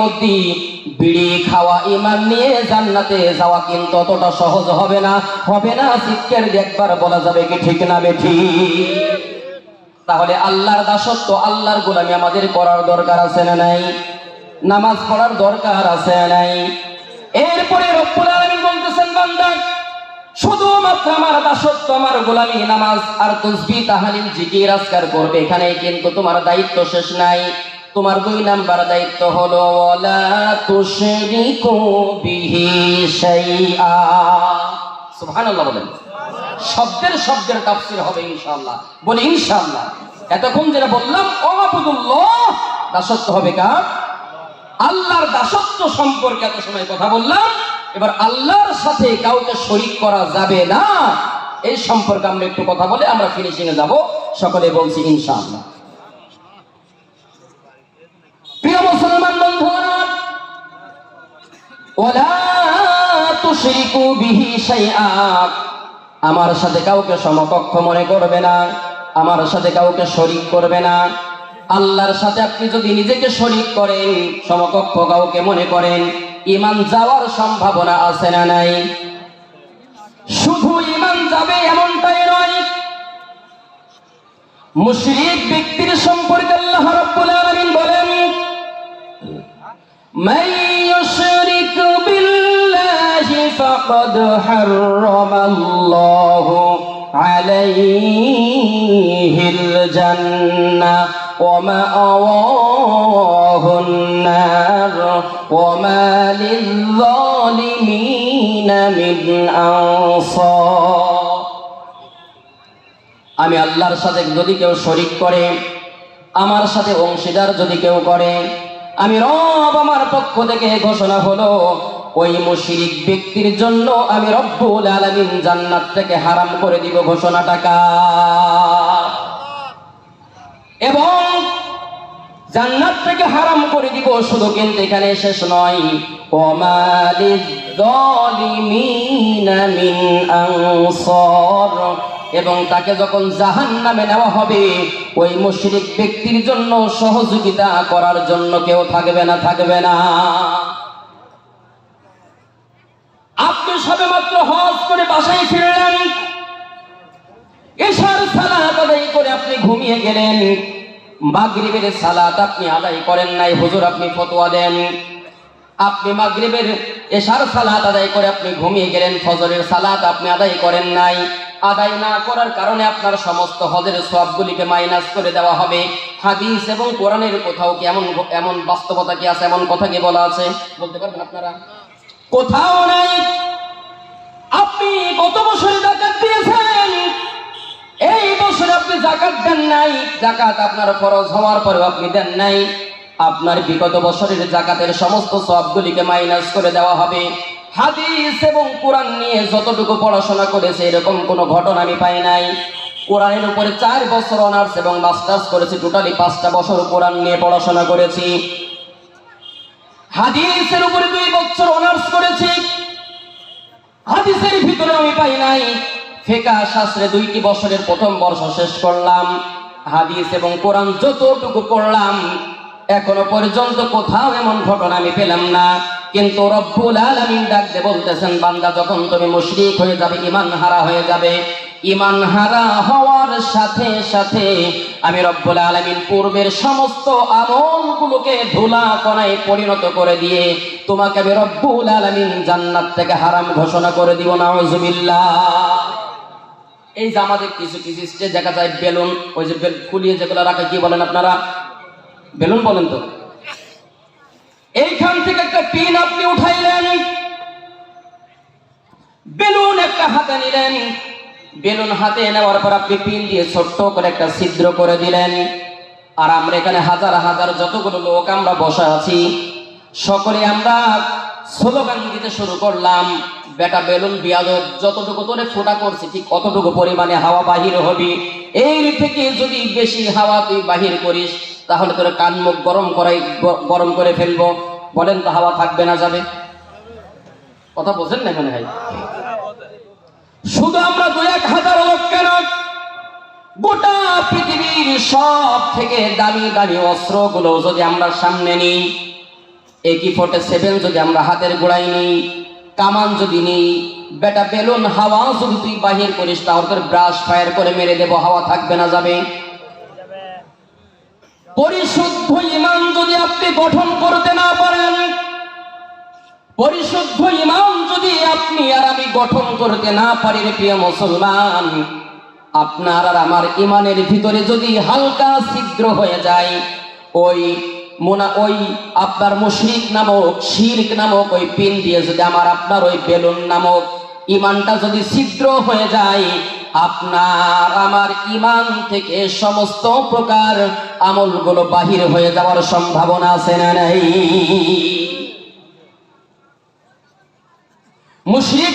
মধ্যে বিড়ি খাওয়া ইমান নিয়ে জান্নাতে যাওয়া কিন্তু অতটা সহজ হবে না হবে না। শিক্ষার একবার বলা যাবে কি ঠিক না বেঠি তাহলে আল্লাহর দাসত্ব, আল্লাহর গোলামি আমাদের করার দরকার আছে না নাই? নামাজ পড়ার দরকার আছে নাই? এরপরে রব্বুল আলামিন বলতেছেন, বান্দা, শুধুমাত্র আমার দাসত্ব, আমার গোলামি নামাজ আর তসবি তাহালিল, জিকির, আজকার করবে এখানে কিন্তু তোমার দায়িত্ব শেষ নাই। তোমার দুই নাম্বার দায়িত্ব হলো, ওয়ালা তুশরিকু বিহি শব্দের শব্দের তাফসীর হবে ইনশাআল্লাহ। বলি ইনশাআল্লাহ। এতক্ষণ যেটা বললাম অমাবুদুল্লাহ দাসত্ব হবে কার? আল্লাহর দাসত্ব সম্পর্কে এত সময় কথা বললাম, এবার আল্লাহর সাথে কাউকে শরিক করা যাবে না, এই সম্পর্কে আমরা একটু কথা বলে আমরা ফিনিশিং এ যাব। সকলে বলছি ইনশাআল্লাহ। প্রিয় মুসলমান শাইআ। আমার সাথে কাউকে সমকক্ষ মনে করবে না, আমার সাথে কাউকে শরিক করবে না। আল্লাহর সাথে আপনি যদি নিজেকে শরিক করেন, সমকক্ষ কাউকে মনে করেন ইমান যাওয়ার সম্ভাবনা আছে না নাই? শুধু ইমান যাবে এমনটাই নয়, মুশরিক ব্যক্তির সম্পর্কে আল্লাহ রাব্বুল من يشرك بالله فقد حرم الله عليه الجنة ومأواه النار وما للظالمين من أنصار আমি আল্লাহর সাথে যদি কেউ শরিক করে আমার সাথে অংশীদার যদি কেউ করে আমি রব আমার পক্ষ থেকে ঘোষণা হলো, ওই মুশরিক ব্যক্তির জন্য আমি রব্বুল আলামিন জান্নাত থেকে হারাম করে দিব ঘোষণাটাকা এবং জান্নাত থেকে হারাম করে দিব শুধু কিন্তু এখানে শেষ নয় ওমালিদ যালিমিনা মিন আনসার। এবং তাকে যখন জাহান নামে নেওয়া হবে, ওই মুশরিক ব্যক্তির জন্য সহযোগিতা করার জন্য কেউ থাকবে না থাকবে না। আপনি সবে মাত্র হজ করে বাসায় ফিরলেন। এশার সালাত আদায় করে আপনি ঘুমিয়ে গেলেন। মাগরিবের সালাত আপনি আদায় করেন নাই, হুজুর আপনি ফতোয়া দেন। আপনি মাগরিবের এশার সালাত আদায় করে আপনি ঘুমিয়ে গেলেন, ফজরের সালাত আপনি আদায় করেন নাই। আদায় না করার কারণে আপনার সমস্ত হজের সবগুলিকে মাইনাস করে দেওয়া হবে। হাদিস এবং কোরআনের কোথাও কি এমন এমন বাস্তবতা কি আছে? এমন কথা কি বলা আছে? বলতে পারবেন আপনারা? কোথাও নাই। আপনি কত বছরে জাকাত দিয়েছেন। এই বছরে আপনি জাকাত দেন নাই। জাকাত আপনার খরচ হওয়ার পরেও আপনি দেন নাই। আপনার বিগত বছরের জাকাতের সমস্ত সবগুলিকে মাইনাস করে দেওয়া হবে। হাদিস এবং কোরআন নিয়ে যতটুকু পড়াশোনা করেছে, এরকম কোনো ঘটনা আমি পাই নাই। কোরআনের উপরে চার বছর অনার্স এবং মাস্টার্স করেছি, টোটালি পাঁচটা বছর কোরআন নিয়ে পড়াশোনা করেছি। হাদিসের উপরে দুই বছর অনার্স করেছি। হাদিসের ভিতরে আমি পাই নাই। ফেকা শাস্ত্রে দুইটি বছরের প্রথম বর্ষ শেষ করলাম। হাদিস এবং কোরআন যতটুকু পড়লাম, এখনও পর্যন্ত কোথাও এমন ঘটনা আমি পেলাম না। কিন্তু রব্বুল আলামিন ডাকতে বলতেছেন, বান্দা, যখন তুমি মুশরিক হয়ে যাবে ইমান হারা হয়ে যাবে। ইমান হারা হওয়ার সাথে সাথে আমি রব্বুল আলামিন পূর্বের সমস্ত আমলগুলোকে ধুলা কণায় পরিণত করে দিয়ে তোমাকে আমি রব্বুল আলামিন জান্নাত থেকে হারাম ঘোষণা করে দিব, নাউজুবিল্লাহ। এই যে আমাদের কিছু কিছু স্টেজ দেখা যায়, বেলুন, ওই যে ফুলিয়ে যেগুলো রাখে, কি বলেন আপনারা? বেলুন বলেন তো? এইখান থেকে একটা পিন আপনি উঠাইলেন। বেলুন একটা হাতে নিলেন। বেলুন হাতে নেওয়ার পর আপনি পিন দিয়ে ছোট্ট করে একটা ছিদ্র করে দিলেন। আর আমরা এখানে হাজার হাজার যতগুলো লোক আমরা বসা আছি, সকলে আমরা স্লোগান দিতে শুরু করলাম, বেটা বেলুন বিয়াদ যতটুকু তোরে ফোটা করছি, ঠিক অতটুকু পরিমাণে হাওয়া বাহির হবি। এই থেকে যদি বেশি হাওয়া তুই বাহির করিস, তাহলে তোর কান মুখ গরম করাই গরম করে ফেলব। বলেন তো, হাওয়া থাকবে না, যাবে। কথা বোঝেন না হয় শুধু আমরা দু এক হাজার লোক কেন গোটা পৃথিবীর সব থেকে দামি দামি অস্ত্রগুলো যদি আমরা সামনে নিই একই ফোর্টে সেভেন যদি আমরা হাতের গোড়ায় নিই, কামান যদি নিই, বেটা বেলুন হাওয়া যদি তুই বাহির করিস, তাহলে ব্রাশ ফায়ার করে মেরে দেব, হাওয়া থাকবে না, যাবে। পরিশুদ্ধ ইমান যদি আপনি গঠন করতে না পারেন, পরিশুদ্ধ ইমান যদি আপনি আর আমি গঠন করতে না পারি প্রিয় মুসলমান, আপনার আর আমার ইমানের ভিতরে যদি হালকা ছিদ্র হয়ে যায়, ওই মোনা, ওই আপনার মুশরিক নামক, শিরক নামক ওই পিন দিয়ে যদি আমার আপনার ওই বেলুন নামক ইমানটা যদি ছিদ্র হয়ে যায় আপনার, আমার ইমান থেকে সমস্ত প্রকার আমলগুলো বাহির হয়ে যাওয়ার সম্ভাবনা আছে না নাই? জন্য